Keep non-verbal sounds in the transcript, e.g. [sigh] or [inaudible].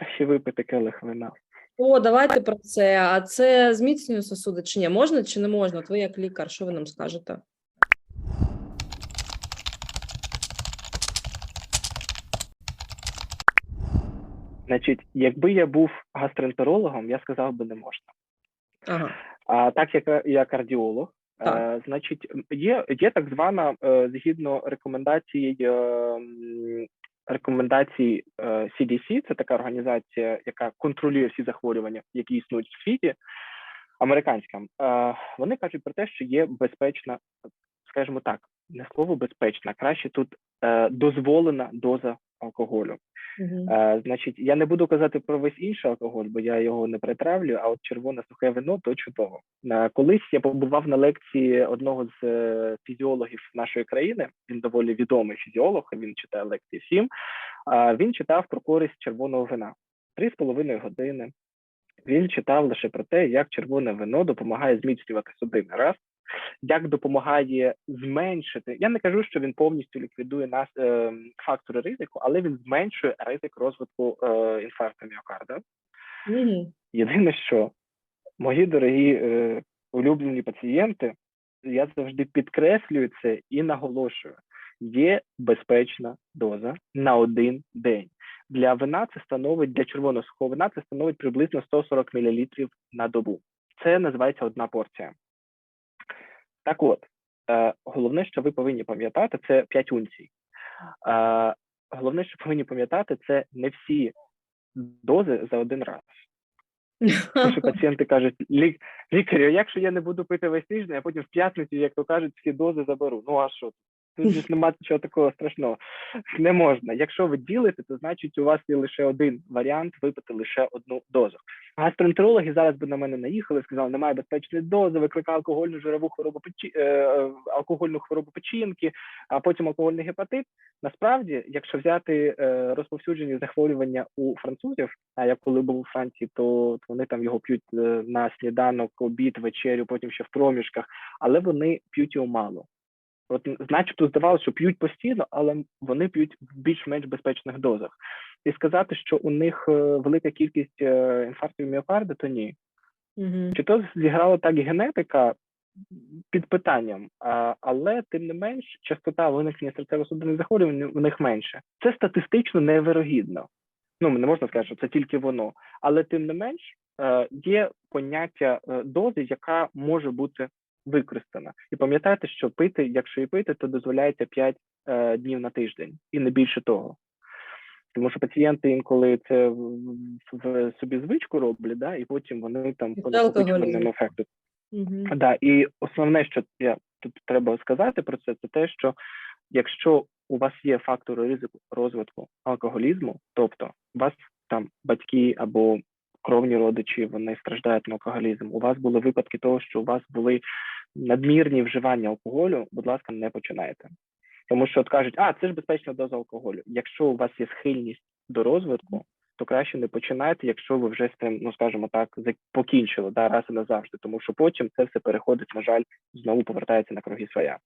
краще випити келих вина. О, давайте про це. А це зміцнює сосуди чи ні? Можна чи не можна? От ви як лікар, що ви нам скажете? Значить, якби я був гастроентерологом, я сказав би не можна. Ага. А так як я кардіолог, Так. е, значить, є, є так звана е, згідно рекомендацій рекомендацій е, CDC, це така організація, яка контролює всі захворювання, які існують в світі, американська. Е, вони кажуть про те, що є безпечна, скажімо так, не слово безпечна, краще тут е, дозволена доза алкоголю. Мгм. Е, значить, я не буду казати про весь інший алкоголь, бо я його не притравлю, а от червоне сухе вино то чудово. Е, колись я побував на лекції одного з е, фізіологів нашої країни. Він доволі відомий фізіолог. Він читає лекції всім. Е, він читав про користь червоного вина три з половиною години. Він читав лише про те, як червоне вино допомагає зміцнювати судини. Раз як допомагає зменшити. Я не кажу, що він повністю ліквідує нас е, фактори ризику, але він зменшує ризик розвитку е, інфаркту міокарда. Мгм. Єдине, що мої дорогі е, улюблені пацієнти, я завжди підкреслюю це і наголошую: є безпечна доза на один день. Для вина це становить для червоного сухого вина це становить приблизно 140 мл на добу. Це називається одна порція. Так от, е, головне, що ви повинні пам'ятати, це 5 унцій. Е, головне, що повинні пам'ятати, це не всі дози за один раз. [laughs] Тому що пацієнти кажуть, лік, лікарю, якщо я не буду пити весь тиждень, а потім в п'ятницю, як то кажуть, всі дози заберу. Ну а що? Тут немає нічого такого страшного. Не можна. Якщо ви ділите, то значить у вас є лише один варіант випити лише одну дозу. Гастроентерологи зараз би на мене наїхали, сказали, немає безпечної дози, викликає алкогольну жирову хворобу печі... е, е, алкогольну хворобу печінки, а потім алкогольний гепатит. Насправді, якщо взяти е, розповсюджені захворювання у французів, а я коли був у Франції, то, вони там його п'ють на сніданок, обід, вечерю, потім ще в проміжках, але вони п'ють його мало. От, начебто, здавалося, що п'ють постійно, але вони п'ють в більш-менш безпечних дозах. І сказати, що у них е, велика кількість е, інфарктів міокарда, то ні. Мгм. Чи то зіграла так генетика під питанням, а, але тим не менш, частота виникнення серцево-судинних захворювань у них менше. Це статистично невирогідно. Ну, не можна сказати, що це тільки воно, але тим не менш є поняття е, дози, яка може бути використана. І пам'ятайте, що пити, якщо і пити, то дозволяється 5 е, днів на тиждень і не більше того. Тому що пацієнти інколи це в, собі звичку роблять, да, і потім вони там І по це алкоголізм. накопичувальному ефекту Мгм. Да, і основне, що я тут треба сказати про це, це те, що якщо у вас є фактори ризику розвитку алкоголізму, тобто у вас там батьки або кровні родичі вони страждають на алкоголізм, у вас були випадки того, що у вас були надмірні вживання алкоголю, будь ласка, не починайте. Тому що от кажуть, а це ж безпечна доза алкоголю. Якщо у вас є схильність до розвитку, то краще не починайте, якщо ви вже з тим, ну скажімо так, покінчили да, раз і назавжди, тому що потім це все переходить, на жаль, знову повертається на круги своя.